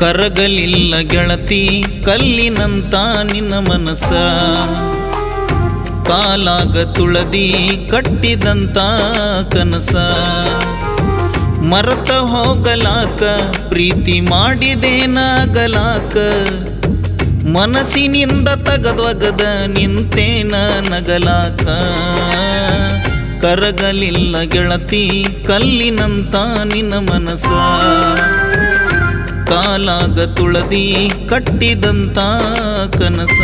ಕರಗಲಿಲ್ಲ ಗೆಳತಿ, ಕಲ್ಲಿನಂತ ನಿನ್ನ ಮನಸ ಕಾಲಾಗ ತುಳದಿ ಕಟ್ಟಿದಂತ ಕನಸ. ಮರತ ಹೋಗಲಾಕ, ಪ್ರೀತಿ ಮಾಡಿದೇನಾಗಲಾಕ. ಮನಸ್ಸಿನಿಂದ ತಗದ್ವಗದ ನಿಂತೇನ ನಗಲಾಕ. ಕರಗಲಿಲ್ಲ ಗೆಳತಿ, ಕಲ್ಲಿನಂತ ನಿನ್ನ ಮನಸ ಕಾಲಾಗ ತುಳದಿ ಕಟ್ಟಿದಂತ ಕನಸ.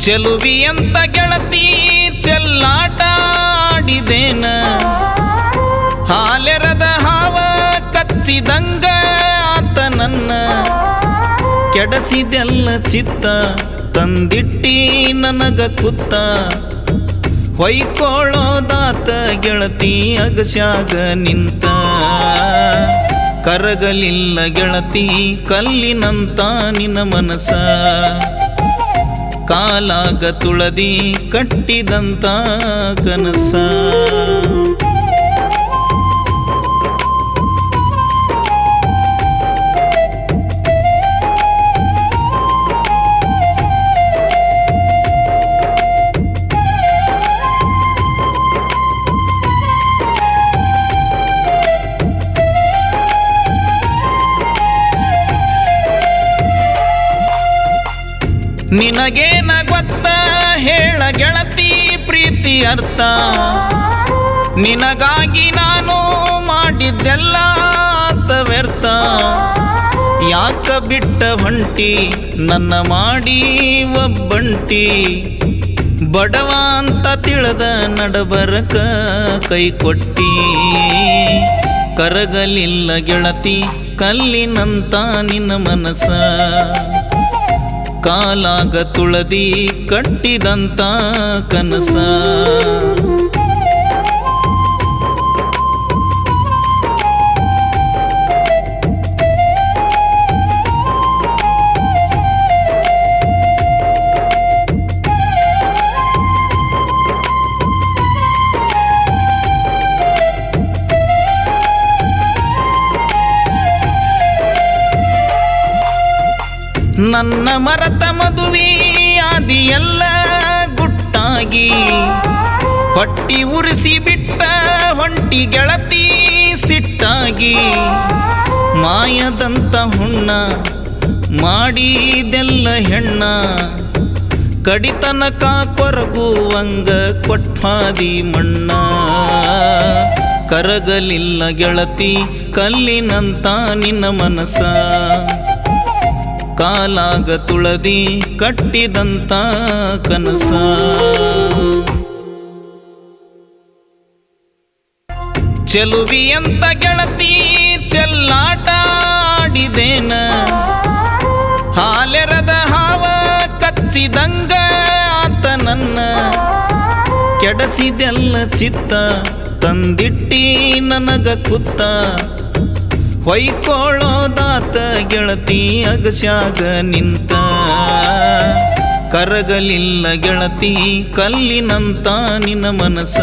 ಚೆಲುವಿ ಅಂತ ಗೆಳತಿ ಚೆಲ್ಲಾಟ ಆಡಿದೇನ ಹಾಲೆರದ ಹಾವ ಕಚ್ಚಿದಂಗ ಆತ ನನ್ನ ಕೆಡಸಿದೆಲ್ಲ ಚಿತ್ತ ತಂದಿಟ್ಟಿ ನನಗ ಕುತ್ತ. ಹೊಯ್ಕೊಳ್ಳೋದಾತ ಗೆಳತಿ ಅಗಸ್ಯಾಗ ನಿಂತ. ಕರಗಲಿಲ್ಲ ಗೆಳತಿ ಕಲ್ಲಿನಂತ ನಿನ್ನ ಮನಸ. ಕಾಲಾಗ ತುಳದಿ ಕಟ್ಟಿದಂತ ಕನಸ. ನಿನಗೇನ ಗೊತ್ತ ಹೇಳ ಗೆಳತಿ ಪ್ರೀತಿ ಅರ್ಥ. ನಿನಗಾಗಿ ನಾನು ಮಾಡಿದ್ದೆಲ್ಲ ವ್ಯರ್ಥ ಯಾಕ ಬಿಟ್ಟ ಹೊಂಟಿ ನನ್ನ ಮಾಡಿ ಒಬ್ಬಂಟಿ. ಬಡವ ಅಂತ ತಿಳಿದ ನಡಬರಕ ಕೈ ಕೊಟ್ಟಿ ಕರಗಲಿಲ್ಲ ಗೆಳತಿ, ಕಲ್ಲಿನಂತ ನಿನ್ನ ಮನಸ. ಕಾಲಾಗ ತುಳದಿ ಕಟ್ಟಿದಂತ ಕನಸ. ನನ್ನ ಮರತ ಮದುವೆ ಆದಿ ಎಲ್ಲ ಗುಟ್ಟಾಗಿ. ಹೊಟ್ಟಿ ಉರಿಸಿ ಬಿಟ್ಟ ಹೊಂಟಿ ಗೆಳತಿ ಸಿಟ್ಟಾಗಿ. ಮಾಯದಂತ ಹುಣ್ಣ ಮಾಡಿದೆಲ್ಲ ಹೆಣ್ಣ. ಕಡಿತನಕ ಕೊರಗುವಂಗ ಕೊಟ್ಟಾದಿ ಮಣ್ಣ. ಕರಗಲಿಲ್ಲ ಗೆಳತಿ ಕಲ್ಲಿನಂತ ನಿನ್ನ ಮನಸ. ಕಾಲಾಗ ತುಳದಿ ಕಟ್ಟಿದಂತ ಕನಸ. ಚೆಲುವಿ ಅಂತ ಗೆಳತಿ ಚೆಲ್ಲಾಟ ಆಡಿದೇನ. ಹಾಲೆರದ ಹಾವ ಕಚ್ಚಿದಂಗ ಆತ ನನ್ನ ಕೆಡಸಿದೆಲ್ಲ ಚಿತ್ತ ತಂದಿಟ್ಟಿ ನನಗ ಕುತ್ತ. ಹೊಯ್ಕೊಳ್ಳೋದಾತ ಗೆಳತಿ ಅಗಸ್ಯಾಗ ನಿಂತ. ಕರಗಲಿಲ್ಲ ಗೆಳತಿ ಕಲ್ಲಿನಂತ ನಿನ್ನ ಮನಸ.